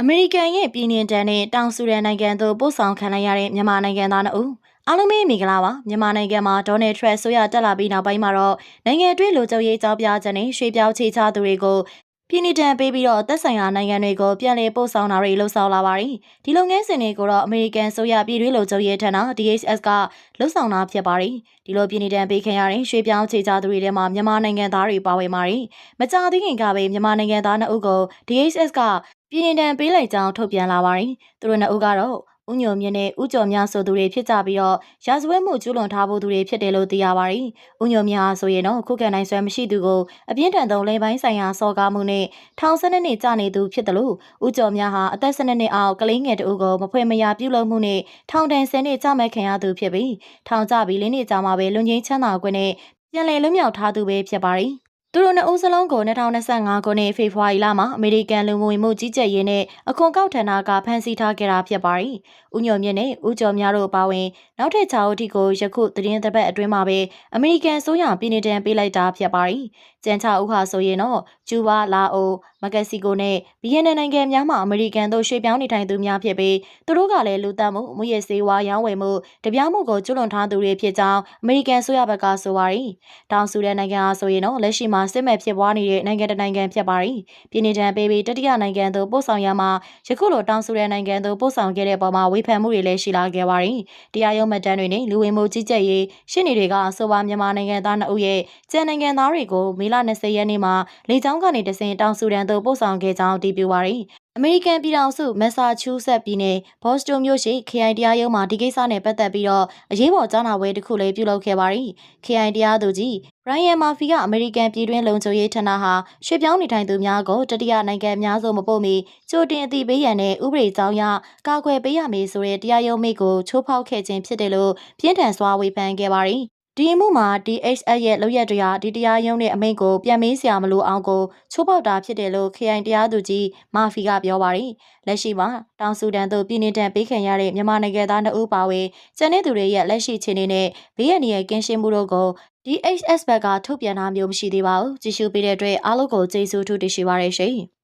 အမေရိကန်ရဲ့ပြည်နှင်တန်းနဲ့တောင်ဆူဒန်နိုင်ငံသို့ပို့ဆောင်ခံလိုက်ရတဲ့မြန်မာနိုင်ငံသားနှုတ်အားလုံးပဲမင်္ဂလာပါမြန်မာနိုင်ငံမှာဒေါ်နယ်ထရက်ဆိုရတက်လာပြီးနောက်ပိုင်းမှာတော့နိုင်ငံတွင်းလူချုပ်ရေးကြောင်းပြချက်နဲ့ရွှေပြောင်းချေချသူတွေကိုပြည်နှင်တန်းပေးပြီးတော့သက်ဆိုင်ရာနိုင်ငံတွေကိုပြန်လည်ပို့ဆောင်တာတွေလှုပ်ဆောင်လာပါတယ်ဒီလုပ်ငန်းစဉ်တွေကိုတော့အမေရိကန်ဆိုရပြည်တွင်းလူချုပ်ရေးဌာန DHS ကလှုပ်ဆောင်တာဖြစ်ပါတယ်ဒီလိုပြည်နှင်တန်းပေးခင်ရတဲ့ရွှေပြောင်းချေချသူတွေထဲမှာမြန်မာနိုင်ငံသားတွေပါဝင်ပါတယ်မကြသေးခင်ကပဲမြန်မာနိုင်ငံသားနှစ်ဦးကို DHS က ပြည်နှင်တန်းပေးလိုက်ကြောင်းထုတ်ပြန်လာပါတယ်။သူတို့နှစ်ဦးကတော့ဦးညိုမြင့်နဲ့ဦးကျော်မြဆိုသူတွေဖြစ်ကြပြီးတော့ရာဇဝတ်မှုကျူးလွန်ထားဖို့သူတွေဖြစ်တယ်လို့သိရပါတယ်။ဦးညိုမြဟာဆိုရင်တော့ခုခံနိုင်စွမ်းမရှိသူကိုအပြင်းထန်ဆုံးလိမ်ပိုင်းဆိုင်ရာစော်ကားမှုနဲ့ထောင်စနစ်နဲ့ကြာနေသူဖြစ်တယ်လို့ဦးကျော်မြဟာအသက်၁၂နှစ်အောက်ကလေးငယ်တဦးကိုမဖွေမရပြုလုပ်မှုနဲ့ထောင်ဒဏ်၁၀နှစ်ကြာမဲ့ခံရသူဖြစ်ပြီးထောင်ကျပြီးလေးနှစ်ကြာမှပဲလွန်ငင်းချမ်းသာခွင့်နဲ့ပြန်လည်လွတ်မြောက်ထားသူပဲဖြစ်ပါတယ်။ သူတို့နှစ်ဦးစလုံးကို2025ခုနှစ်ဖေဖော်ဝါရီလမှာအမေရိကန်လူမှုဝင်မှုကြီးကြပ်ရေးနဲ့အခွန်ကောက်ဌာနကဖမ်းဆီးထားခဲ့တာဖြစ်ပါတယ်။ဦးညိုမြင့်နဲ့ဦးကျော်များတို့အပါအဝင်နောက်ထပ်6ဦးထိကိုယခုသတင်းသဘက်အတွင်းမှာပဲအမေရိကန်ဆိုရပြည်နေတန်းပေးလိုက်တာဖြစ်ပါတယ်။ကျန်6ဦးဟာဆိုရင်တော့ကျူးဘားလာအိုမက္ကဆီကိုနဲ့ဗီယက်နမ်နိုင်ငံများမှာအမေရိကန်တို့ရွှေ့ပြောင်းနေထိုင်သူများဖြစ်ပြီးသူတို့ကလည်းလူသက်မှုမူရစေဝါရောင်းဝယ်မှုတပြားမှုကိုကျူးလွန်ထားသူတွေဖြစ်ကြောင်းအမေရိကန်ဆိုရဘက်ကဆိုပါတယ်။တောင်ဆူဒန်နိုင်ငံဟာဆိုရင်တော့လက်ရှိမှာစစ်မဲ့ဖြစ်ပွားနေတဲ့နိုင်ငံတနိုင်ငံဖြစ်ပါတယ်။ပြည်နေတန်းပေးပြီးတတိယနိုင်ငံသို့ပို့ဆောင်ရမှာယခုလိုတောင်ဆူဒန်နိုင်ငံသို့ပို့ဆောင်ခဲ့တဲ့ပုံမှာဝေဖန်မှုတွေလည်းရှိလာခဲ့ပါတယ်။တရားရုံးမှတ်တမ်းတွေနဲ့လူဝင်မှုကြီးကြပ်ရေးရှင်းနေတွေကဆိုပါမြန်မာနိုင်ငံသား2ဦးရဲ့ကျန်နိုင်ငံသားတွေကိုမေလ20ရက်နေ့မှာလေကြောင်းကနေတဆင်တောင်ဆူဒန်သို့ပို့ဆောင်ခဲ့ကြောင်းတည်ပြပါတယ်။ အမေရိကန်ပြည်ထောင်စုမက်ဆာချူးဆက်ပြည်နယ်ဘော့စတွန်မြို့ရှိ KI တရားရုံးမှာဒီကိစ္စနဲ့ပတ်သက်ပြီးတော့အရေးပေါ်ကြားနာပွဲတစ်ခုလည်းပြုလုပ်ခဲ့ပါတယ်။ KI တရားသူကြီးရိုင်ယန်မာဖီကအမေရိကန်ပြည်တွင်းလုံခြုံရေးဌာနဟာရွှေပြောင်းနေထိုင်သူများကိုတတိယနိုင်ငံများစုမပို့မီကြိုတင်အသိပေးရန်နဲ့ဥပဒေကြောင်းအရကာကွယ်ပေးရမည်ဆိုတဲ့တရားရုံးမိကိုချိုးဖောက်ခဲ့ခြင်းဖြစ်တယ်လို့ပြင်းထန်စွာဝေဖန်ခဲ့ပါတယ်။ ဒီအမှုမှာ DHS ရဲ့လုပ်ရက်တွေကဒီတရားရုံးရဲ့အမိန့်ကိုပြန်မေးစရာမလိုအောင်ကိုချိုးပေါက်တာဖြစ်တယ်လို့ KI တရားသူကြီးမာဖီကပြောပါတယ်။လက်ရှိမှာတောင်ဆူဒန်သို့ပြည်နေတံပေးခံရတဲ့မြန်မာနိုင်ငံသား2ဦးပါဝင်ကျန်တဲ့သူတွေရဲ့လက်ရှိအခြေအနေနဲ့ဘေးရန်ရဲ့ကင်းရှင်းမှုတို့ကို DHS ဘက်ကထုတ်ပြန်တာမျိုးမရှိသေးပါဘူး။ကြည့်ရှုပေးတဲ့အတွက်အားလုံးကိုကျေးဇူးထူးတင်ရှိပါရရှင်။